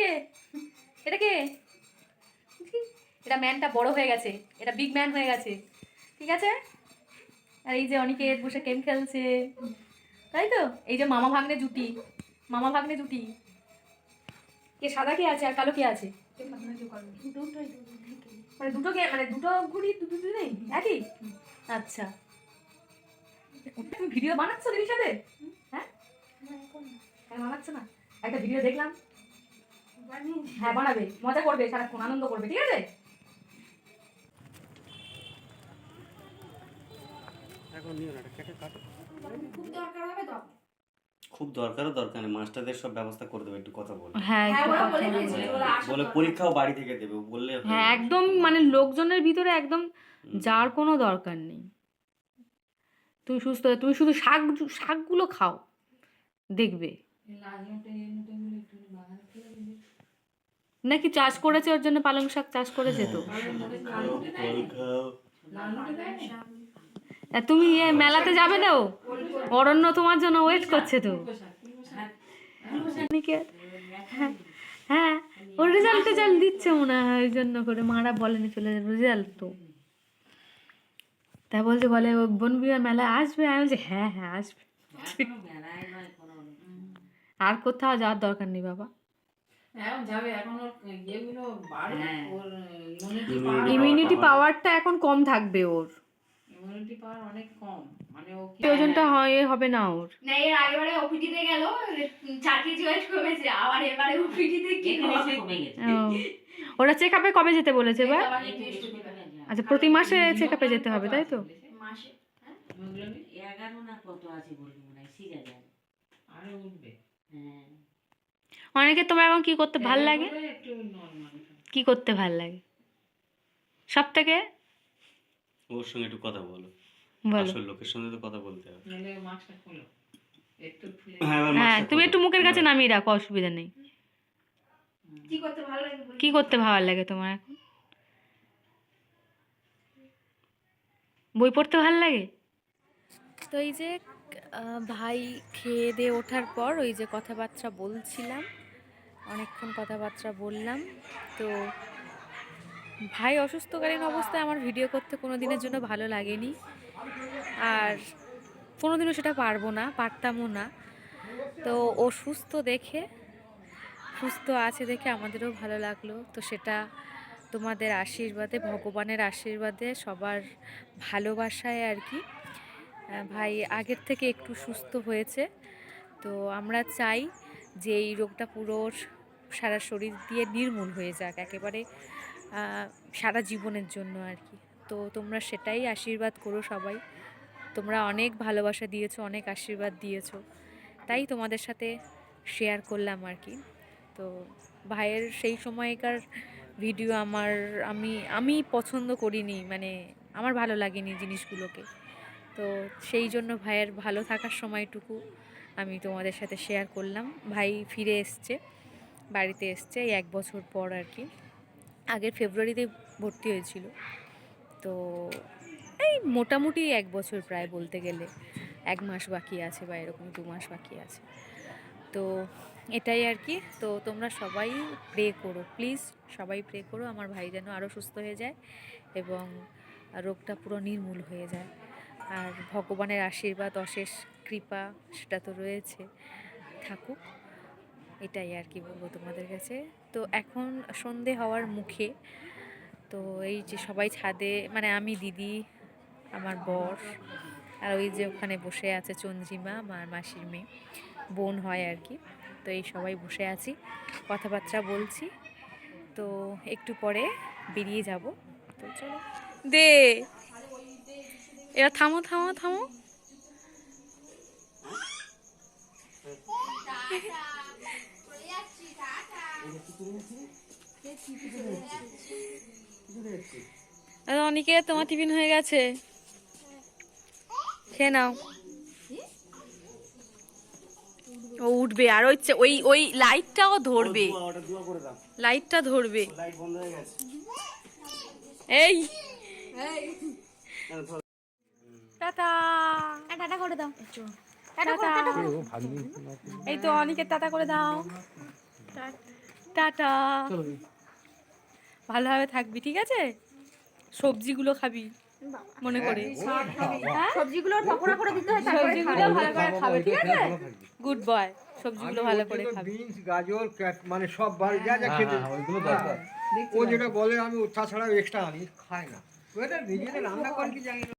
কে এটা কে এটা ম্যানটা বড় হয়ে গেছে। এটা বিগ ম্যান হয়ে গেছে। ঠিক আছে? আর এই যে অনিকেত বসে গেম খেলছে। তাই তো? এই যে মামা ভাগ্নে জুটি। মামা ভাগ্নে জুটি। কে সাদা কে আছে আর কালো কে আছে? মানে দুটো কে মানে দুটো ঘুড়ি, দুটো নেই? একই? আচ্ছা। তুমি ভিডিও বানাচ্ছ দিদির সাথে? হ্যাঁ? বানাচ্ছ না? একটা ভিডিও দেখলাম। হ্যাঁ বানাবে। মজা করবে সারাক্ষণ আনন্দ করবে ঠিক আছে? এখন নিও না এটা কেটে কাটো। খুব দরকার হবে তো? খুব দরকারও দরকার নেই মাস্টারদের সব ব্যবস্থা করে দেবে একটু কথা বলে। হ্যাঁ হ্যাঁ বলে। পরীক্ষাও বাড়ি থেকে দেবে বললে হ্যাঁ একদম মানে লোকজনের ভিতরে একদম। যার কোনো দরকার নেই। তুমি সুস্থ তুমি শুধু শাক শাকগুলো খাও দেখবে। নাকি চাষ করেছে ওর জন্য পালং শাক চাষ করেছে তো? তুমি মেলাতে যাবে না অরণ্য তোমার জন্য ওয়েট করছে তো। হ্যাঁ, হ্যাঁ ওর রেজাল্ট টেজাল্ট দিচ্ছে মনে হয় ওই জন্য করে মারা বলেনি চলে যাবে রেজাল্ট তো। তা বলছে বলে ও বনবিহার মেলায় আসবে? আমি বলছি হ্যাঁ হ্যাঁ আসবে। আর কোথাও যাওয়ার দরকার নেই বাবা। এখন যাবে এখন ওর ইয়েগুলো বাড়ে ওর ইমিউনিটি পাওয়ারটা এখন কম থাকবে ওর। ইমিউনিটি পাওয়ার অনেক কম মানে ও কি ওজনটা হয় হবে না ওর। না এর আগেবারে ওপিডিতে গেল চার কেজি ওয়েট কমেছে আবার এবারে ওপিডিতে কি কমে ও, ওরা চেক আপে কবে যেতে বলেছে এবার? আচ্ছা প্রতি মাসে চেক আপে যেতে হবে তাই তো? মাসে এগারো না কত আছে বলবি মনে হয় সিজা যায় আরও উঠবে। হ্যাঁ। অনেকে তোমার এখন কি করতে ভালো লাগে? একটু নর্মাল কি করতে ভালো লাগে? সব থেকে ওর সঙ্গে একটু কথা বলো। বলো। আসল লোকের সঙ্গে তো কথা বলতে হবে। নাহলে মাস্কটা খোলো। একটু খুলে হ্যাঁ হ্যাঁ তুমি একটু মুখের কাছে নামিয়ে রাখো অসুবিধা নেই। কি করতে ভালো লাগে কি করতে ভালো লাগে তোমার এখন? বই পড়তে ভালো লাগে? তো এই যে ভাই খেয়ে দিয়ে ওঠার পর ওই যে কথাবার্তা বলছিলাম, অনেকক্ষণ কথাবার্তা বললাম, তো ভাই অসুস্থকালীন অবস্থায় আমার ভিডিও করতে কোনো দিনের জন্য ভালো লাগেনি। আর কোনো দিনও সেটা পারব না, পারতামও না। তো ও সুস্থ দেখে, সুস্থ আছে দেখে আমাদেরও ভালো লাগল। তো সেটা তোমাদের আশীর্বাদে, ভগবানের আশীর্বাদে সবার ভালোবাসায় আর কি। ভাই আগের থেকে একটু সুস্থ হয়েছে। তো আমরা চাই যে এই রোগটা পুরো সারা শরীর দিয়ে নির্মূল হয়ে যাক, একেবারে সারা জীবনের জন্য আর কি। তো তোমরা সেটাই আশীর্বাদ করো সবাই। তোমরা অনেক ভালোবাসা দিয়েছ, অনেক আশীর্বাদ দিয়েছ। তাই তোমাদের সাথে শেয়ার করলাম আর কি। তো ভাইয়ের সেই সময়কার ভিডিও আমার, আমি আমি পছন্দ করিনি মানে আমার ভালো লাগেনি জিনিসগুলোকে। তো সেই জন্য ভাইয়ের ভালো থাকার সময়টুকু আমি তোমাদের সাথে শেয়ার করলাম। ভাই ফিরে এসছে, বাড়িতে এসছে এক বছর পর আর কি। আগের ফেব্রুয়ারিতে ভর্তি হয়েছিল। তো এই মোটামুটি এক বছর প্রায় বলতে গেলে। এক মাস বাকি আছে বা এরকম দু মাস বাকি আছে। তো এটাই আর কি। তো তোমরা সবাই প্রে করো। প্লিজ সবাই প্রে করো। আমার ভাই যেন আরও সুস্থ হয়ে যায় এবং রোগটা পুরো নির্মূল হয়ে যায়। আর ভগবানের আশীর্বাদ, অশেষ কৃপা সেটা তো রয়েছে। থাকুক, এটাই আর কি বলব তোমাদের কাছে। তো এখন সন্ধে হওয়ার মুখে, তো এই যে সবাই ছাদে মানে আমি, দিদি, আমার বর আর ওই যে ওখানে বসে আছে চন্দ্রিমা আমার মাসির মেয়ে, বোন হয় আর কি। তো এই সবাই বসে আছি, কথাবার্তা বলছি। তো একটু পরে বেরিয়ে যাব। তো চলো। দে! এবার থামো থামো থামো। অনেকে তোমার টিফিন হয়ে গেছে। খেয়ে নাও। ও উঠবে আর ওই ওই ওই লাইটটাও ধরবে। লাইটটা ধরবে। এই। টাটা। টাটা করে দাও। টাটা এই তো অনেকের টাটা করে দাও। টাটা। ভালোভাবে থাকবি ঠিক আছে? সবজিগুলো খাবি মনে করে। হ্যাঁ? সবজিগুলো পকোড়া করে দিতে হয় সবজিগুলো ভালো করে খাবে ঠিক আছে? গুড বয় সবজিগুলো ভালো করে খাবে। বিনস গাজর মানে সব বাড়ি যা যা খেতে। হ্যাঁ। ও যেটা বলে আমি ও তাছাড়া এক্সট্রা আনি খায় না। ও এটা নিজেদের রান্না করে কি জানি